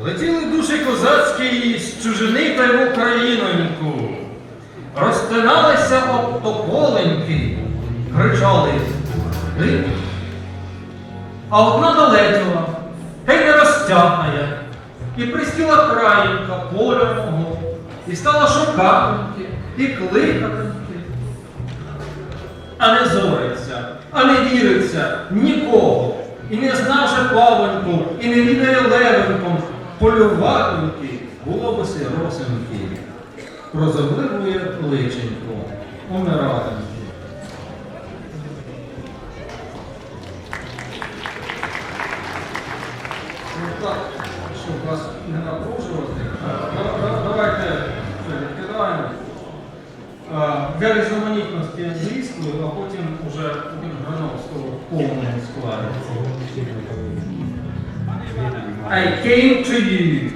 Летіли душі козацькі з чужини та й в Україноньку. Розтиналися об тополеньки, кричали! А одна долетіла, та не розтягає, і пристіла краєнка поля мого, і стала шукатеньки, і кликатеньки. А не зориться, а не віриться нікого, і не знавши павоньку, і не відає левенком, полюватеньки, голубоси росеньки, прозорливує личенько, умиратеньки. Ну так, щоб вас не напружувати, да- да- давайте все, відкидаємо. А, Для різноманітності англійською, а потім уже він Грановського в повному складі. I came to you,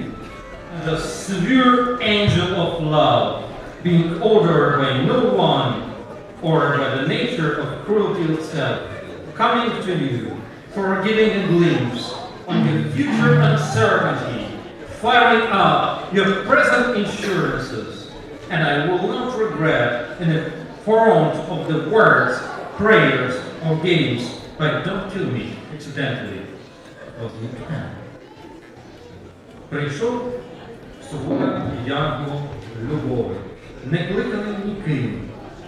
the severe angel of love, being ordered by no one or by the nature of cruelty itself, coming to you for giving a glimpse on your future uncertainty, firing up your present insurances, and I will not regret in the front of the words, prayers, or games, but don't kill me accidentally, can. Прийшов свобода янгол любові, не кликаний ніким,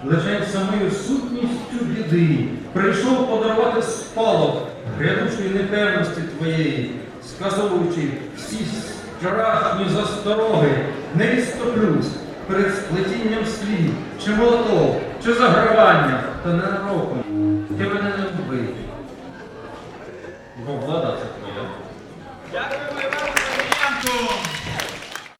лише самою сутністю біди, прийшов подарувати спалок грядучої непевності твоєї, сказуючи всі вчорашні застороги, не відступлюсь перед сплетінням слів, чи молоток, чи загравання, та ненароком. Ти мене не вбив. Бо влада це твоя. Дякую, Івану Сергієнку!